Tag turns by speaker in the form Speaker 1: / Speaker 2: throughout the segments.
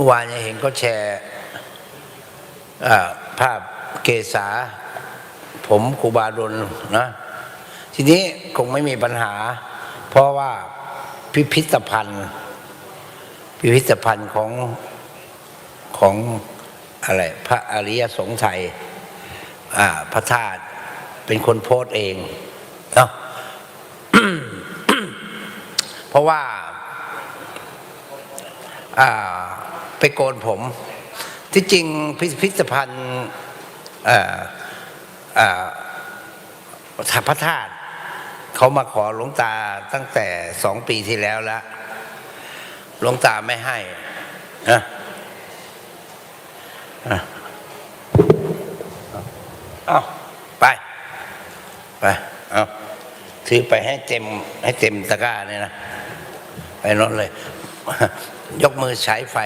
Speaker 1: มื่อวานเนี่ยเห็นก็แชร์ภาพเกษา ผมครูบาดลนะ ทีนี้คงไม่มีปัญหา เพราะว่าพิพิธภัณฑ์ พิพิธภัณฑ์ของของอะไรพระอริยสงฆ์ไทยพระธาตุเป็นคนโพสต์เองเนาะเพราะว่า อ่า ไปโกนผม ที่จริงพิพิธภัณฑ์พระธาตุเขามาขอหลวงตาตั้งแต่สองปีที่แล้วล้วหลวงตาไม่ให้นะเอาไป ไป เอาถือไปให้เต็มให้เต็มตะกร้าเนี่ยนะ ไปนอนเลย ยกมือใช้ไฟ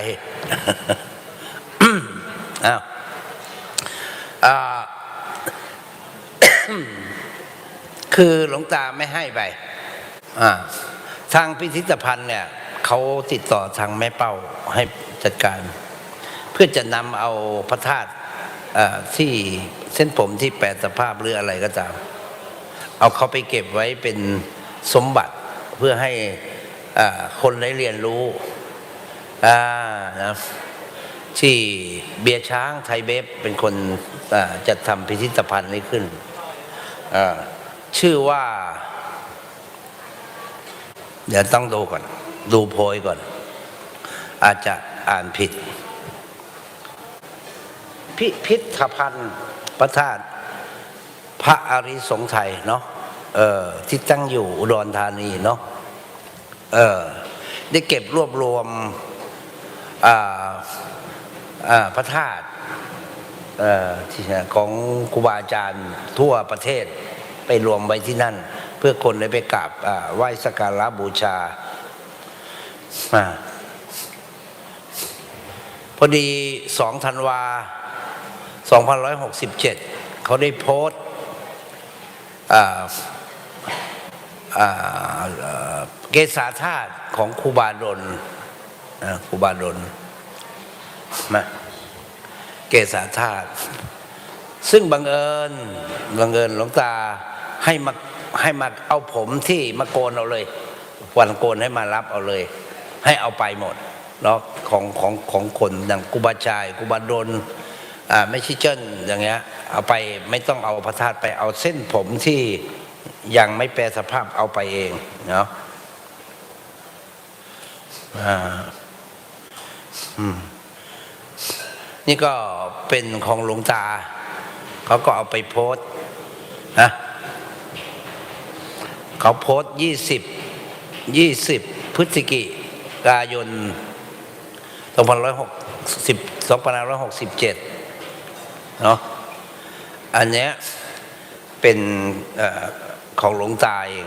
Speaker 1: อ้าวคือหลวงตาไม่ให้ไปทางพิพิธภัณฑ์เนี่ยเขาติดต่อทางแม่เป้าให้จัดการ เพื่อจะนำเอาพระธาตุที่เส้นผมที่แปดสภาพหรืออะไรก็ตาม เอาเขาไปเก็บไว้เป็นสมบัติเพื่อให้ คนได้เรียนรู้นะที่เบียช้างไทยเบฟเป็นคนจัดทำพิพิธภัณฑ์นี้ขึ้น ชื่อว่า เดี๋ยวต้องดูก่อน ดูโพยก่อน อาจจะอ่านผิด พิพิธภัณฑ์พระธาตุพระอริสงไทยเนาะที่ตั้งอยู่อุดรธานีเนาะ เออได้เก็บรวบรวมพระธาตุของครูบาอาจารย์ทั่วประเทศไปรวมไว้ที่นั่น เพื่อคนได้ไปกราบไหว้สักการะบูชาอพอดีสองธันวา2167เขาได้โพสต์อ่าอ่า เกษาธาตุของครูบาดลครูบาดลมาเกษาธาตุซึ่งบังเอิญบังเอิญหลวงตาให้มาให้มาเอาผมที่มาโกนเอาเลย วันโกนให้มารับเอาเลย ให้เอาไปหมดเนาะของของของคนอย่างกุบาชายกุบาดลอ่าไม่ใช่เจิ้นอย่างเงี้ยเอาไปไม่ต้องเอาพระธาตุไปเอาเส้นผมที่ ยังไม่แปรสภาพเอาไปเองเนาะอ่าอืมนี่ก็เป็นของหลวงตา เขาก็เอาไปโพสนะเขาโพสยี่สิบยี่สิบพฤศจิกายนสองพันร้อยหกสิบสองพันร้อยหกสิบเจ็ดเนาะอันเนี้ยเป็นเอ่อ ของหลวงตาเอง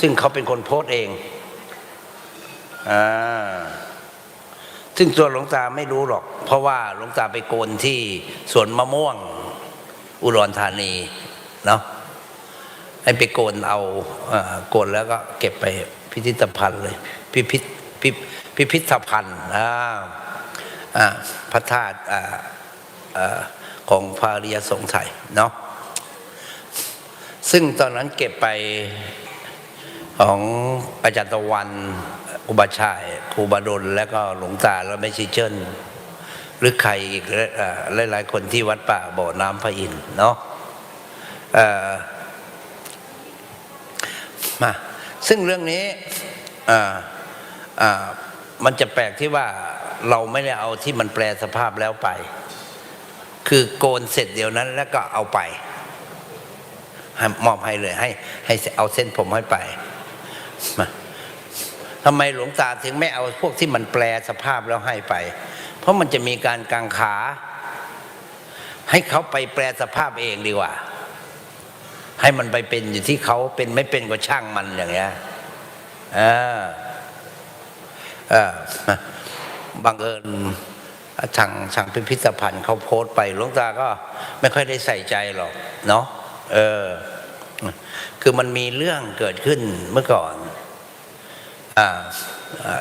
Speaker 1: ซึ่งเขาเป็นคนโพสต์เองอ่าซึ่งตัวหลวงตาไม่รู้หรอก เพราะว่าหลวงตาไปโกนที่สวนมะม่วง อุดรธานีเนาะให้ไปโกนเอาเอ่อโกนแล้วก็เก็บไปพิพิธภัณฑ์เลย พิพิธพิพิพิธภัณฑ์อ่าพระธาตุของพระริยสงฆ์ไทยเนาะ ซึ่งตอนนั้นเก็บไปของอาจารย์ตะวัน อุบาชายครูบาดลและก็หลวงตาแล้วไม่ช่เจิ้นหรือใครอีกหลาย ๆ คนที่วัดป่าบ่อน้ำพระอินเนาะมาซึ่งเรื่องนี้มันจะแปลกที่ว่าเราไม่ได้เอาที่มันแปลสภาพแล้วไป คือโกนเสร็จเดี๋ยวนั้นแล้วก็เอาไป มอบให้เลยให้ ให้เอาเส้นผมให้ไปมาทำไมหลวงตาถึงไม่เอาพวกที่มันแปลสภาพแล้วให้ไป เพราะมันจะมีการกังขา ให้เขาไปแปลสภาพเองดีกว่า ให้มันไปเป็นอยู่ที่เขาเป็นไม่เป็นก็ช่างมันอย่างเงี้ยเออเออบังเอิญทางทางพิพิธภัณฑ์เขาโพสต์ไปหลวงตาก็ไม่ค่อยได้ใส่ใจหรอก เนาะเออ คือมันมีเรื่องเกิดขึ้นเมื่อก่อนออ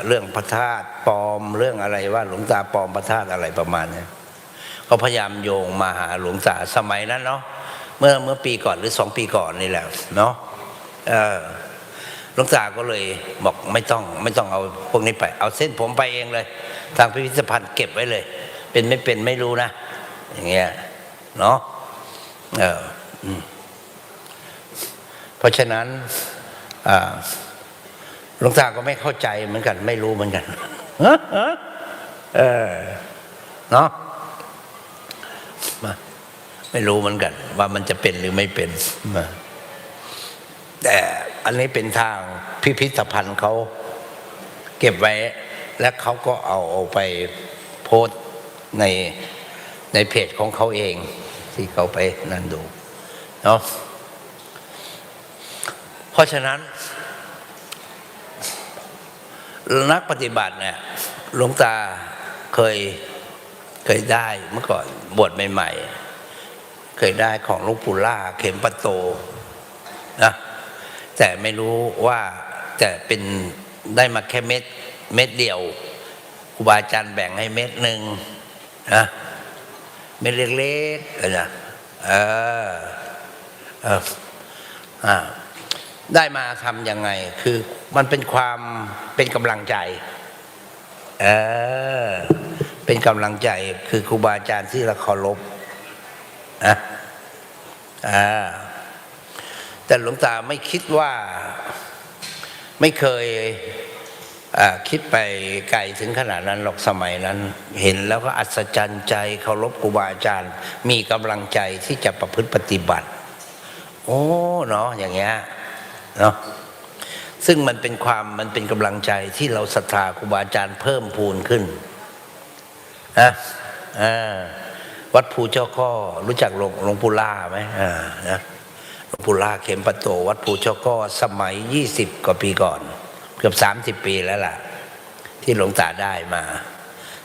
Speaker 1: เรื่องพระธาตุปลอมเรื่องอะไรว่าหลวงตาปลอมพระธาตุอะไรประมาณนี้ก็พยายามโยงมาหาหลวงตาสมัยนั้นเนาะเมื่อเมื่อปีก่อนหรือสองปีก่อนนี่แหละเนาะหลวงตาก็เลยบอกไม่ต้องไม่ต้องเอาพวกนี้ไป เอาเส้นผมไปเองเลย ทางพิพิธภัณฑ์เก็บไว้เลย เป็นไม่เป็นไม่รู้นะ อย่างเงี้ยเนาะเออ ราะฉะนั้นหลวงตาก็ไม่เข้าใจเหมือนกัน ไม่รู้เหมือนกันเออเนาะมาไม่รู้เหมือนกัน ว่ามันจะเป็นหรือไม่เป็นมาแต่อันนี้เป็นทางพิพิธภัณฑ์เขาเก็บไว้ และเขาก็เอาเอาไปโพสในในเพจของเขาเอง ที่เขาไปนั่นดูเนาะ เพราะฉะนั้น นักปฏิบัติเนี่ยหลวงตาเคยเคยได้เมื่อก่อนบวชใหม่ๆ เคยได้ของหลูกปู่ล่าเข็มปัตโตนะแต่ไม่รู้ว่าแต่เป็นได้มาแค่เม็ดเม็ดเดียวครูบาอาจารย์แบ่งให้เม็ดหนึ่งนะเม็ดเล็กๆนะเออเอออ่า ได้มาทำยังไง คือมันเป็นความเป็นกำลังใจเออเป็นกำลังใจคือครูบาอาจารย์ที่เราเคารพนะอ่าแต่หลวงตาไม่คิดว่าไม่เคยคิดไปไกลถึงขนาดนั้นหรอกสมัยนั้น เห็นแล้วก็อัศจรรย์ใจเคารพครูบาอาจารย์ มีกำลังใจที่จะประพฤติปฏิบัติ โอ้เนาะอย่างเงี้ย เนาะซึ่งมันเป็นความมันเป็นกำลังใจที่เราศรัทธาครูบาอาจารย์เพิ่มพูนขึ้นนะวัดภูเจ้าก็รู้จักหลวงหลวงปู่ล่าไหมอ่านะหลวงปู่ล่าเข็มประโต วัดภูเจ้าก็สมัยยี่สิบกว่าปีก่อน เกือบสามสิบปีแล้วล่ะ ที่หลวงตาได้มา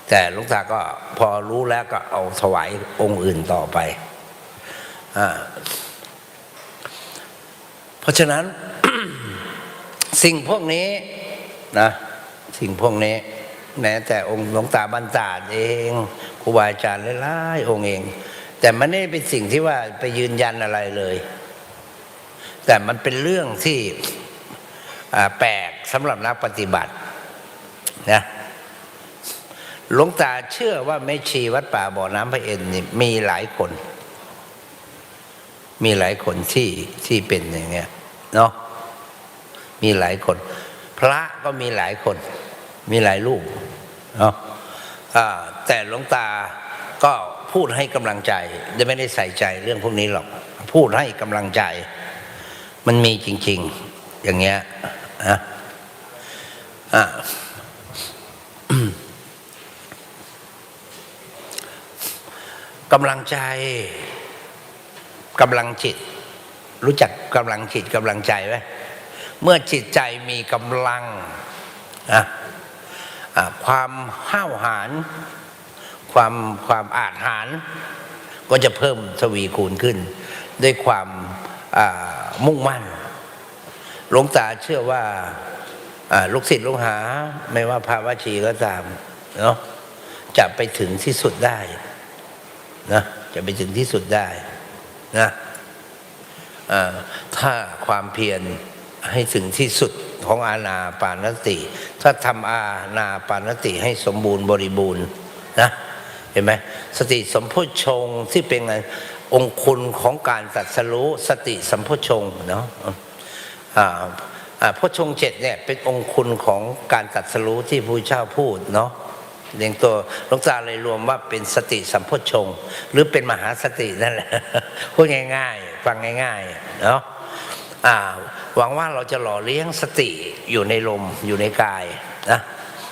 Speaker 1: แต่หลวงตาก็พอรู้แล้วก็เอาถวายองค์อื่นต่อไปอ่า เพราะฉะนั้นสิ่งพวกนี้นะสิ่งพวกนี้ แม้แต่องค์หลวงตาบรรดาลเองครูบาอาจารย์หลายๆองค์เอง แต่มันไม่ได้เป็นสิ่งที่ว่าไปยืนยันอะไรเลย แต่มันเป็นเรื่องที่แปลกสำหรับนักปฏิบัตินะหลวงตาเชื่อว่าแม่ชีวัดป่าบ่อน้ำพระเอ็นนี่มีหลายคน มีหลายคนที่ที่เป็นอย่างเงี้ยเนาะมีหลายคน พระก็มีหลายคน มีหลายรูปเนาะแต่หลวงตาก็พูดให้กำลังใจแต่ไม่ได้ใส่ใจเรื่องพวกนี้หรอก พูดให้กำลังใจ มันมีจริง ๆ อย่างเงี้ยนะอะกำลังใจ กำลังจิต รู้จักกำลังจิตกำลังใจไหมเมื่อจิตใจมีกำลังนะความห้าวหาญความความอาจหาร ก็จะเพิ่มทวีคูณขึ้น ด้วยความมุ่งมั่นหลวงตาเชื่อว่าอ่าลูกศิษย์ลูกหา ไม่ว่าภาวะชีก็ตามเนาะจะไปถึงที่สุดได้นะจะไปถึงที่สุดได้ นะถ้าความเพียรให้ถึงที่สุดของอาณาปานสติ ถ้าทำอาณาปานสติให้สมบูรณ์บริบูรณ์นะเห็นไหมสติสมโพชฌงค์ที่เป็นองคุณของการตัดสรู้สติสัมโพชฌงค์เนาะอ่าอ่าโพชฌงค์เจ็ดเนี่ยเป็นองคุณของการตัดสรู้ที่พระเจ้าพูดเนาะ เรียงตัวลวงตาเลยรวมว่าเป็นสติสัมโพชฌงหรือเป็นมหาสตินั่นแหละพูดง่าย ๆ ฟังง่ายๆเนาะหวังว่าเราจะหล่อเลี้ยงสติอยู่ในลมอยู่ในกายนะ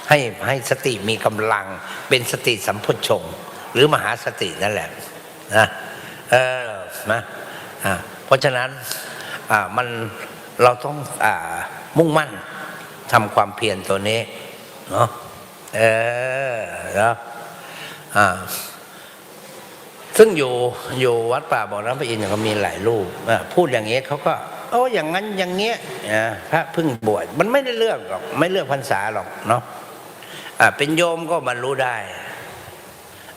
Speaker 1: ให้ให้สติมีกำลังเป็นสติสัมโพชฌงหรือมหาสตินั่นแหละนะเออนะอ่าเพราะฉะนั้นมันเราต้องอมุ่งมั่นทำความเพียรตัวนี้เนาะ เออแล้วอ่าซึ่งอยู่อยู่วัดป่าบ่อน้ำพระอินทร์เนี่ยก็มีหลายรูปอะพูดอย่างนี้เขาก็โอ้อย่างนั้นอย่างเงี้ยพระเพึ่งบวชมันไม่ได้เลือกหรอก ไม่เลือกพรรษาหรอกเนาะอ่าเป็นโยมก็บรรลุได้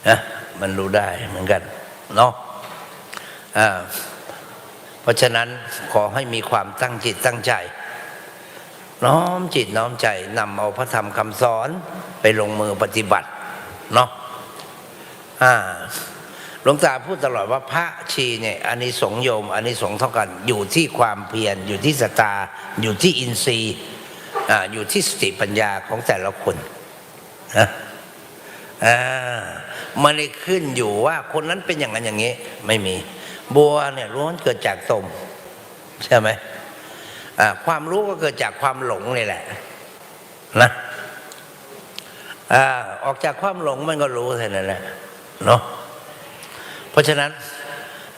Speaker 1: นะบรรลุได้เหมือนกันเนาะอ่าเพราะฉะนั้นขอให้มีความตั้งจิตตั้งใจ น้อมจิตน้อมใจนำเอาพระธรรมคำสอนไปลงมือปฏิบัติเนาะอ่าหลวงตาพูดตลอดว่าพระชีเนี่ยอันนี้สงโยมอันนี้สงเท่ากัน อยู่ที่ความเพียรอยู่ที่สตาอยู่ที่อินทรีย์อ่าอยู่ที่สติปัญญาของแต่ละคนนะอ่ามันเลยขึ้นอยู่ว่าคนนั้นเป็นอย่างนั้นอย่างนี้ ไม่มี บัวเนี่ยล้วนเกิดจากตมใช่ไหม ความรู้ก็เกิดจากความหลงนี่แหละนะออกจากความหลงมันก็รู้เท่านั้นแหละเนาะเพราะฉะนั้น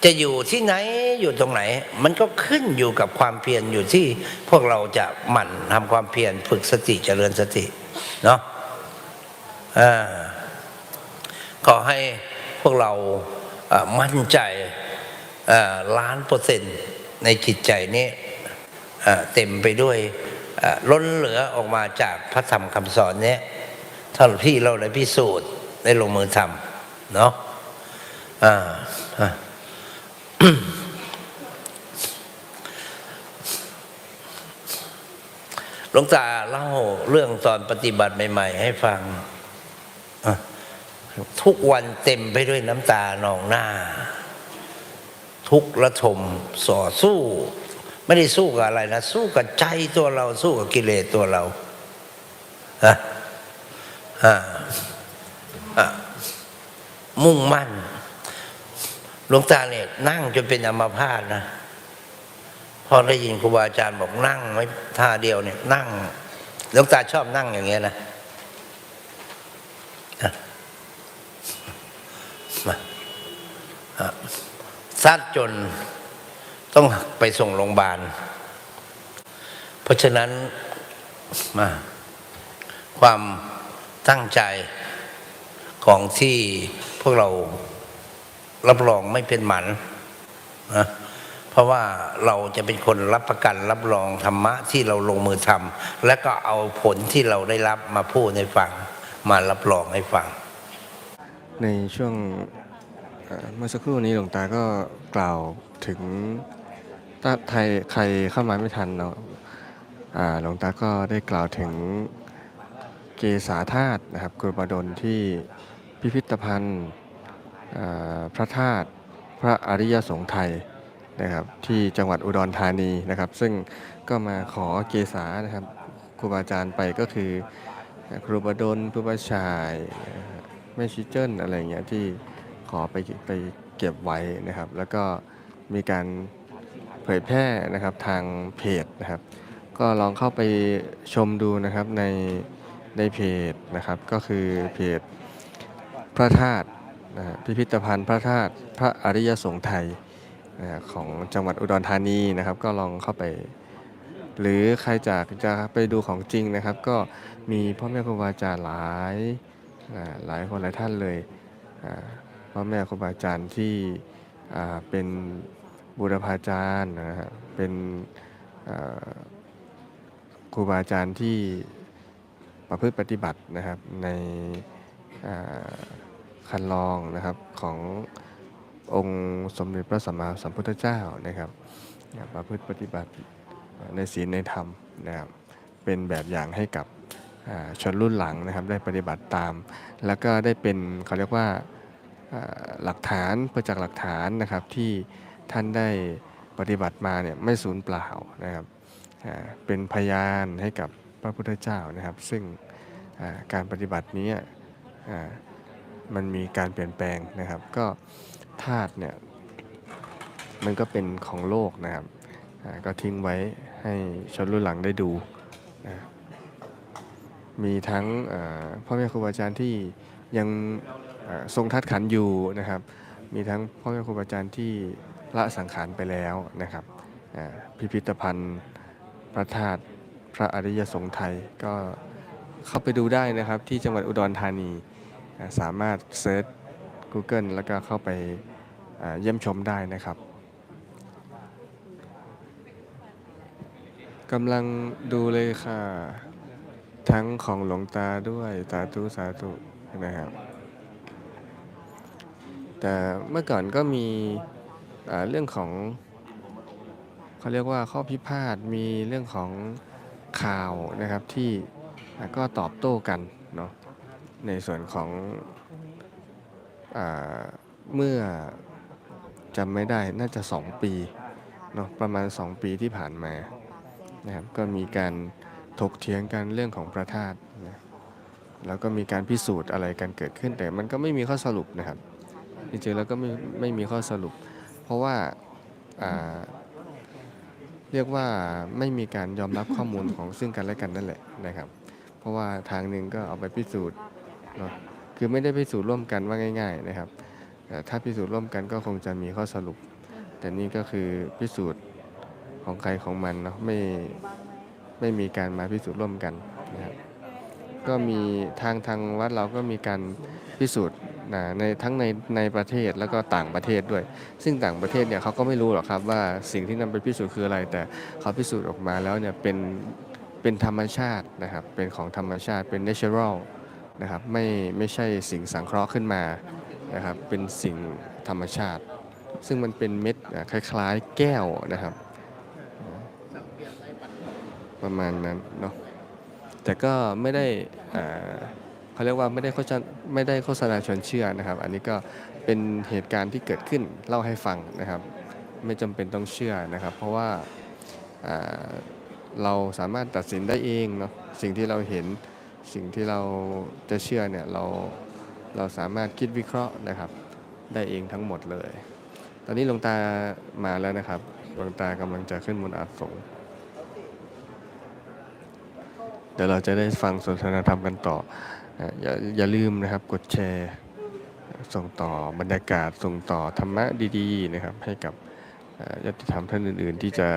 Speaker 1: จะอยู่ที่ไหนอยู่ตรงไหน มันก็ขึ้นอยู่กับความเพียรอยู่ที่พวกเราจะหมั่นทำความเพียรฝึกสติเจริญสติเนาะขอให้พวกเรามั่นใจล้านเปอร์เซ็นต์ในจิตใจนี้ เต็มไปด้วยล้นเหลือออกมาจากพระธรรมคำสอนเนี้ยท่านพี่เราได้พิสูจน์ได้ลงมือทำเนาะอ่าอ่าหลวงตาเล่าเรื่องตอนปฏิบัติใหม่ ๆ ให้ฟัง ทุกวันเต็มไปด้วยน้ำตานองหน้า ทุกระทมส่อสู้ ไม่ได้สู้กับอะไรนะสู้กับใจตัวเรา สู้กับกิเลสตัวเราฮะอ่าอะมุ่งมั่นหลวงตาเนี่ยนั่งจนเป็นอัมพาตนะพอได้ยินครูบาอาจารย์บอกนั่งไว้ท่าเดียวเนี่ยนั่งหลวงตาชอบนั่งอย่างเงี้ยนะมาอะซัดจน ต้องไปส่งโรงพยาบาล เพราะฉะนั้นมาความตั้งใจของที่พวกเรารับรองไม่เป็นหมันนะเพราะว่าเราจะเป็นคนรับประกันรับรองธรรมะที่เราลงมือทำและก็เอาผลที่เราได้รับมาพูดให้ฟัง มารับรองให้ฟัง
Speaker 2: ในช่วงเอ่อเมื่อสักครู่นี้หลวงตาก็กล่าวถึง ถ้าไทยใครเข้ามาไม่ทันเนาะอ่าหลวงตาก็ได้กล่าวถึงเกษาธาตุนะครับกรุบดลที่พิพิธภัณฑ์พระธาตุพระอริยสงฆ์ไทยนะครับที่จังหวัดอุดรธานีนะครับ ซึ่งก็มาขอเกษานะครับครูบาอาจารย์ไปก็คือครูบดลครูบาชายแม่ชิเจิ้นอะไรเงี้ยที่ขอไปไปเก็บไว้นะครับ แล้วก็มีการ เผยแพร่นะครับทางเพจนะครับ ก็ลองเข้าไปชมดูนะครับในในเพจนะครับ ก็คือเพจพระธาตุนะพิพิธภัณฑ์พระธาตุพระอริยสงฆ์ไทยนะของจังหวัดอุดรธานีนะครับ ก็ลองเข้าไป หรือใครจากจะไปดูของจริงนะครับ ก็มีพ่อแม่ครูบาอาจารย์หลายหลายคนหลายท่านเลยพ่อแม่ครูบาอาจารย์ที่เป็น บุรพาจารย์นะฮะเป็นครูบาอาจารย์ที่ประพฤติปฏิบัตินะครับในคันลองนะครับขององค์สมเด็จพระสัมมาสัมพุทธเจ้านะครับประพฤติปฏิบัติในศีลในธรรมนะครับเป็นแบบอย่างให้กับชนรุ่นหลังนะครับได้ปฏิบัติตาม แล้วก็ได้เป็นเขาเรียกว่าอ่าหลักฐานประจักษ์หลักฐานนะครับที่ ท่านได้ปฏิบัติมาเนี่ยไม่สูญเปล่านะครับเป็นพยานให้กับพระพุทธเจ้านะครับ ซึ่งการปฏิบัตินี้มันมีการเปลี่ยนแปลงนะครับ ก็ธาตุเนี่ยมันก็เป็นของโลกนะครับก็ทิ้งไว้ให้ชนรุ่นหลังได้ดูนะมีทั้งพ่อแม่ครูบาอาจารย์ที่ยังทรงทัดขันอยู่นะครับ มีทั้งพ่อแม่ครูบาอาจารย์ที่ ละสังขารไปแล้วนะครับพิพิธภัณฑ์พระธาตุพระอริยสงฆ์ไทยก็เข้าไปดูได้นะครับที่จังหวัดอุดรธานีสามารถเซิร์ช Google แล้วก็เข้าไปเยี่ยมชมได้นะครับกำลังดูเลยค่ะ ทั้งของหลวงตาด้วยสาธุสาธุนะครับ แต่เมื่อก่อนก็มี เรื่องของเขาเรียกว่าข้อพิพาทมีเรื่องของข่าวนะครับที่ก็ตอบโต้กันเนาะในส่วนของอเมื่อจำไม่ได้น่าจะ 2 ปีเนาะประมาณ 2 ปีที่ผ่านมานะครับก็มีการถกเถียงกันเรื่องของพระธาตุนะแล้วก็มีการพิสูจน์อะไรกันเกิดขึ้นแต่มันก็ไม่มีข้อสรุปนะครับจริงๆแล้วก็ไม่ไม่มีข้อสรุป เพราะว่าอ่าเรียกว่าไม่มีการยอมรับข้อมูลของซึ่งกันและกันนั่นแหละนะครับ เพราะว่าทางหนึ่งก็เอาไปพิสูจน์เนาะคือไม่ได้พิสูจน์ร่วมกันว่าง่าย ๆนะครับแต่ถ้าพิสูจน์ร่วมกันก็คงจะมีข้อสรุป แต่นี่ก็คือพิสูจน์ของใครของมันเนาะไม่ไม่มีการมาพิสูจน์ร่วมกันนะครับก็มีทางทางวัดเราก็มีการพิสูจน์ นะในทั้งในในประเทศแล้วก็ต่างประเทศด้วย ซึ่งต่างประเทศเนี่ยเขาก็ไม่รู้หรอกครับว่าสิ่งที่นำไปพิสูจน์คืออะไร แต่เขาพิสูจน์ออกมาแล้วเนี่ยเป็นเป็นธรรมชาตินะครับเป็นของธรรมชาติเป็น natural นะครับไม่ไม่ใช่สิ่งสังเคราะห์ขึ้นมานะครับเป็นสิ่งธรรมชาติ ซึ่งมันเป็นเม็ดคล้ายๆแก้วนะครับ ประมาณนั้นเนาะแต่ก็ไม่ได้อ่า เขาเรียกว่าไม่ได้โฆษณาไม่ได้โฆษณาชวนเชื่อนะครับ อันนี้ก็เป็นเหตุการณ์ที่เกิดขึ้นเล่าให้ฟังนะครับ ไม่จำเป็นต้องเชื่อนะครับ เพราะว่าเราสามารถตัดสินได้เองเนาะสิ่งที่เราเห็นสิ่งที่เราจะเชื่อเนี่ยเราเราสามารถคิดวิเคราะห์นะครับ ได้เองทั้งหมดเลย ตอนนี้หลวงตามาแล้วนะครับหลวงตากำลังจะขึ้นบนอาสงเดี๋ยวเราจะได้ฟังสนทนาธรรมกันต่อ อย่าอย่าลืมนะครับกดแชร์ ส่งต่อบรรยากาศส่งต่อธรรมะดีๆนะครับให้กับเอ่อญาติธรรมท่านอื่น ๆ ที่จะ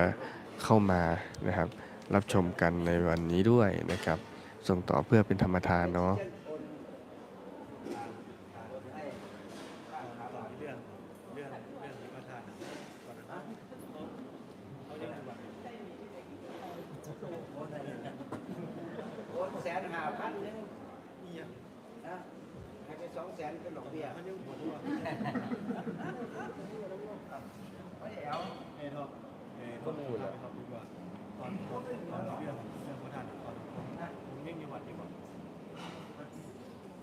Speaker 2: เข้ามานะครับ รับชมกันในวันนี้ด้วยนะครับ ส่งต่อเพื่อเป็นธรรมทานเนาะ
Speaker 1: แสนหาพันนึง นะให้ไปสองแสนเป็นดอกเบี้ยไม่ได้เอา
Speaker 3: เอทอเอทอมูลแล้วครับดีกว่าตอนตอนตอนเรื่องเรื่องประธานตอนผมเร่งจังหวัดดีกว่า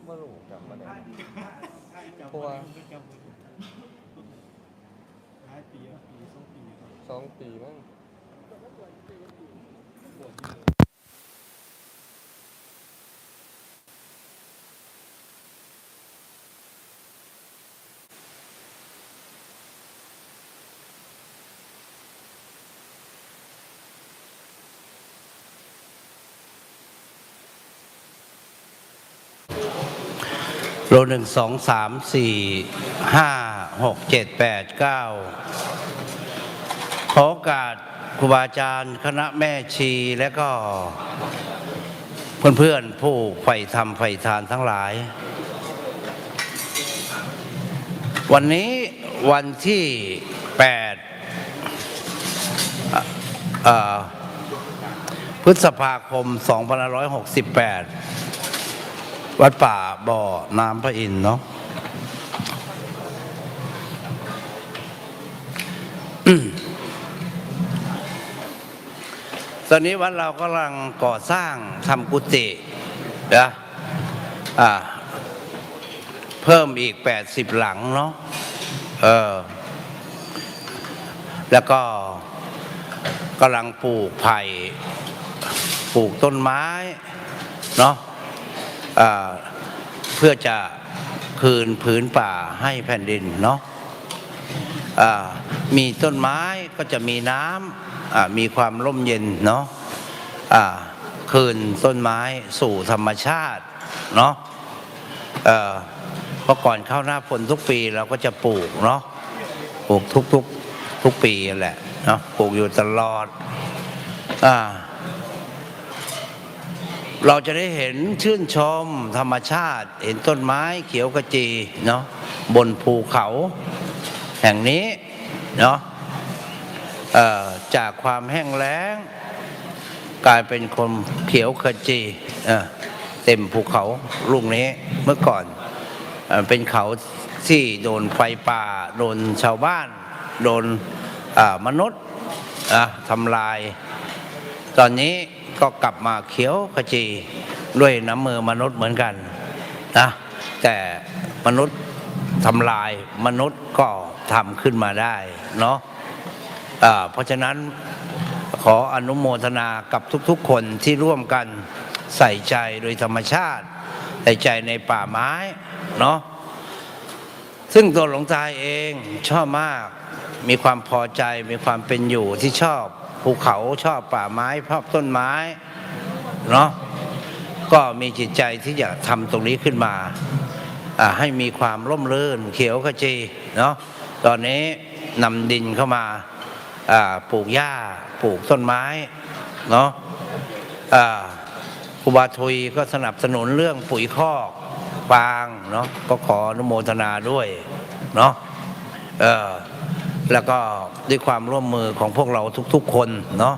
Speaker 2: เมื่อลูกจำมาได้
Speaker 3: จำ
Speaker 2: เพราะว่า
Speaker 3: ไม่จำหลายปีแล้วปีสองปีครับ
Speaker 2: สองปีมั้ง
Speaker 3: ปวดเยอะ
Speaker 1: โลหนึ่งสองสามสี่ห้าหกเจ็ดแปดเก้าขอโอกาสครูบาอาจารย์คณะแม่ชีและก็ เพื่อนๆผู้ใฝ่ธรรมใฝ่ทานทั้งหลาย วันนี้วันที่แปดอะอ่าพฤษภาคม 2568 วัดป่าบ่อน้ำพระอินทร์เนาะตอนนี้วัดเรากำลังก่อสร้างทำกุฏินะอ่า เพิ่มอีก80หลังเนาะเออ แล้วก็กำลังปลูกไผ่ ปลูกต้นไม้ เนาะ เพื่อจะคืนผืนป่าให้แผ่นดินเนาะมีต้นไม้ก็จะมีน้ำมีความร่มเย็นเนาะคืนต้นไม้สู่ธรรมชาติเนาะเอ่อเพราะก่อนเข้าหน้าฝนทุกปีเราก็จะปลูกเนาะปลูกทุกทุกๆทุกปีแหละเนาะปลูกอยู่ตลอดอ่า เราจะได้เห็นชื่นชมธรรมชาติ เห็นต้นไม้เขียวกระจีเนาะบนภูเขา แห่งนี้เนาะจากความแห้งแล้ง กลายเป็นคนเขียวขจีเเต็มภูเขาลูกนี้เมื่อก่อนเอเป็นเขาที่โดนไฟป่า โดนชาวบ้าน โดนมนุษย์ทำลาย ตอนนี้ ก็กลับมาเขียวขจีด้วยน้ำมือมนุษย์เหมือนกันนะแต่มนุษย์ทำลายมนุษย์ก็ทำขึ้นมาได้เนาะอ่าเพราะฉะนั้นขออนุโมทนากับทุกๆคนที่ร่วมกันใส่ใจโดยธรรมชาติ ใส่ใจในป่าไม้เนาะซึ่งตัวหลวงตาเองชอบมากมีความพอใจมีความเป็นอยู่ที่ชอบ ภูเขาชอบป่าไม้ชอบต้นไม้เนาะก็มีจิตใจที่อยากทำตรงนี้ขึ้นมาให้มีความร่มรื่นเขียวขจีเนาะตอนนี้นำดินเข้ามาปลูกหญ้าปลูกต้นไม้เนาะครูบาทุยก็สนับสนุนเรื่องปุ๋ยคอกฟางเนาะก็ขออนุโมทนาด้วยเนาะเออ แล้วก็ด้วยความร่วมมือของพวกเราทุกๆคนเนาะ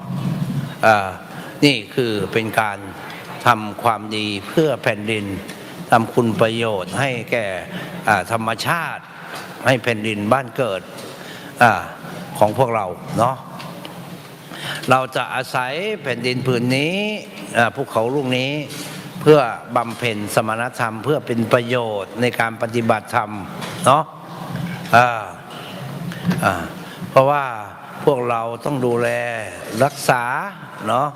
Speaker 1: นี่คือเป็นการทำความดีเพื่อแผ่นดินทำคุณประโยชน์ให้แก่ธรรมชาติ ให้แผ่นดินบ้านเกิดอของพวกเราเนาะเราจะอาศัยแผ่นดินผืนนี้ภูเขาลูกนี้เพื่อบำเพ็ญสมณธรรม เพื่อเป็นประโยชน์ในการปฏิบัติธรรมเนาะ เพราะว่าพวกเราต้องดูแลรักษาเนาะ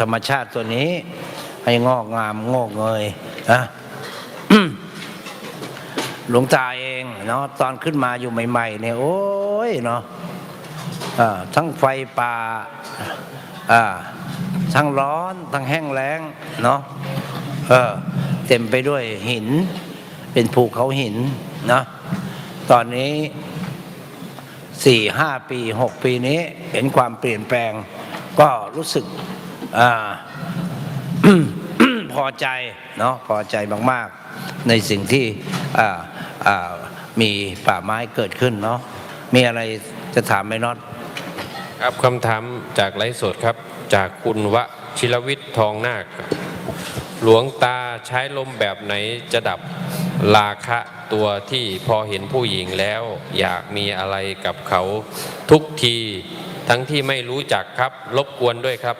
Speaker 1: ธรรมชาติตัวนี้ ให้งอกงามงอกเงยนะหลวงตาเองเนาะตอนขึ้นมาอยู่ใหม่ๆเนี่ยโอ้ยเนาะทั้งไฟป่าอ่าทั้งร้อนทั้งแห้งแล้งเนาะเออเต็มไปด้วยหิน เป็นภูเขาหินนะตอนนี้ สี่ห้าปีหกปีนี้เห็นความเปลี่ยนแปลง ก็รู้สึกอพอใจเนาะพอใจมากๆ ในสิ่งที่มีป่าไม้เกิดขึ้นเนาะมีอะไรจะถามไหมน็อต
Speaker 4: ครับคำถามจากไลฟ์สดครับ จากคุณวชิรวิทย์ทองนาคหลวงตาใช้ลมแบบไหนจะดับ ราคะตัวที่พอเห็นผู้หญิงแล้ว อยากมีอะไรกับเขาทุกที ทั้งที่ไม่รู้จักครับรบกวนด้วยครับ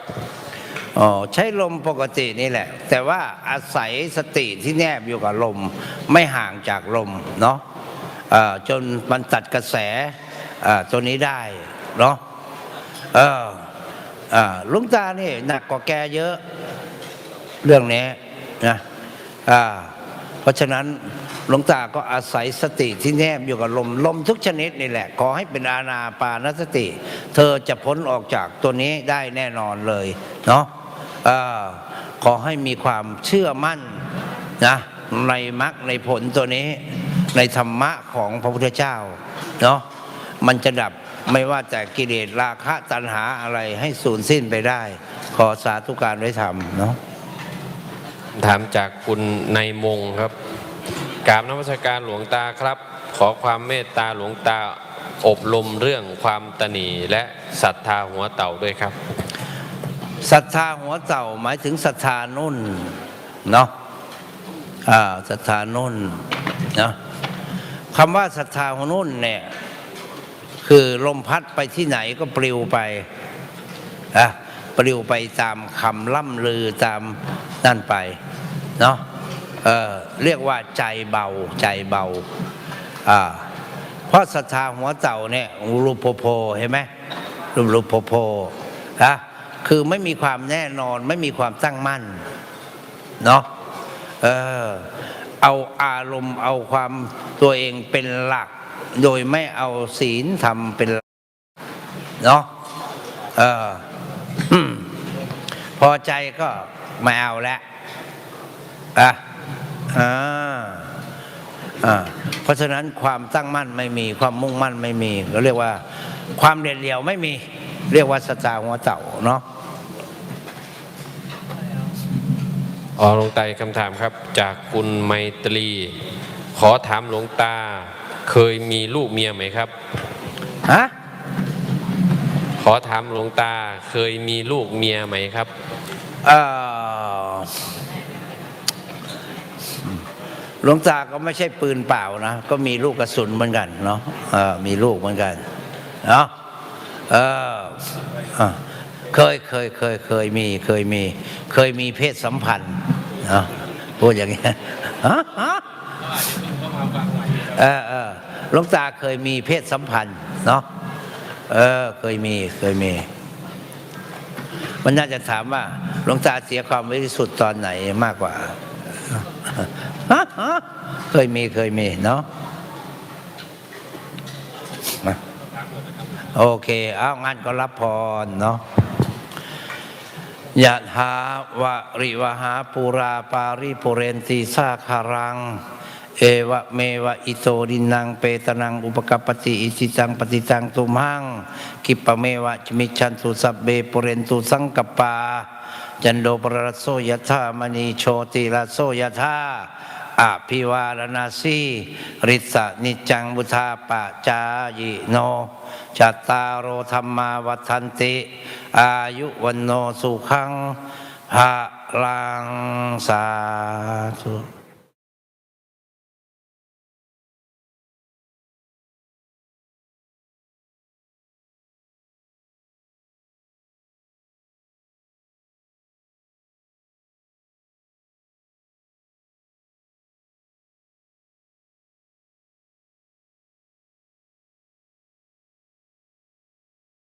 Speaker 1: อ๋อใช้ลมปกตินี่แหละ แต่ว่าอาศัยสติที่แนบอยู่กับลม ไม่ห่างจากลมเนาะจนมันตัดกระแสตัวนี้ได้เนาะเออลุงตานี่หนักกว่าแกเยอะ เรื่องนี้นะอ่า ราะฉะนั้นหลวงตาก็อาศัยสติที่แนบอยู่กับลมลมทุกชนิดนี่แหละ ขอให้เป็นอาณาปานสติ เธอจะพ้นออกจากตัวนี้ได้แน่นอนเลยเนาะอขอให้มีความเชื่อมั่นนะในมรรคในผลตัวนี้ ในธรรมะของพระพุทธเจ้าเนาะมันจะดับไม่ว่าแต่กิเลสราคะตัณหาอะไรให้สูญสิ้นไปได้ ขอสาธุการไว้ทำเนาะ
Speaker 4: ถามจากคุณในมงครับกราบนมัสการหลวงตาครับ ขอความเมตตาหลวงตาอบรมเรื่องความตนีและศรัทธาหัวเต่าด้วยครับ
Speaker 1: ศรัทธาหัวเต่าหมายถึงศรัทธานุ่นเนาะอ่าศรัทธานุ่นนะคำว่าศรัทธาหัวนุ่นเนี่ยคือลมพัดไปที่ไหนก็ปลิวไปอะปลิวไปตามคำล่ำลือตามนั่นไป เนาะเออเรียกว่าใจเบาใจเบาอ่าเพราะศรัทธาหัวเต่าเนี่ยรูปโพเห็นไหมรูปรูปโพนะคือไม่มีความแน่นอนไม่มีความตั้งมั่นเนาะเออเอาอารมณ์เอาความตัวเองเป็นหลัก โดยไม่เอาศีลทำเป็นเนาะเออพอใจก็ไม่เอาแล้ว อะอ่าอ่าเพราะฉะนั้นความตั้งมั่นไม่มีความมุ่งมั่นไม่มีเราเรียกว่า ความเด็ดเดี่ยวไม่มี เรียกว่าสตาร์หัวเต่าเนาะ
Speaker 4: อ๋อหลวงตาอีกคำถามครับ จากคุณไมตรี ขอถามหลวงตา เคยมีลูกเมียไหมครับ
Speaker 1: ฮะ
Speaker 4: ขออถามหลวงตาเคยมีลูกเมียไหมครับ
Speaker 1: เอ่อ หลวงตาก็ไม่ใช่ปืนเปล่านะ ก็มีลูกกระสุนเหมือนกันเนาะมีลูกเหมือนกันเนาะเออเคยเคยเคยเคยมีเคยมี เคยมีเพศสัมพันธ์เนาะพูดอย่างเงี้ฮะฮะเออเออหลวงตาเคยมีเพศสัมพันธ์เนาะเออ เคยมีเคยมี มันน่าจะถามว่าหลวงตาเสียความบริสุทธิ์ตอนไหนมากกว่า ฮะเคยมีเคยมีเนาะโอเค เอางั้นก็รับพรเนาะยะถาวะริวหาปุราปาริปุเรนติสาคารัง เอวะเมวะอิโตดินังเปตนังอุปกปปติอิจิตังปฏิตังตุมหังกิปะเมวะจมิชันตุสัพเบปุเรนตุสังกปปาจันโดปรโสยะธามณีโชติรโสยะธา อภิวารณาสีริสะนิจังบุทาปะจายโนจัตตารโอธรรมาวัฏันติ อายุวันโนสุขังภะลังสาธุ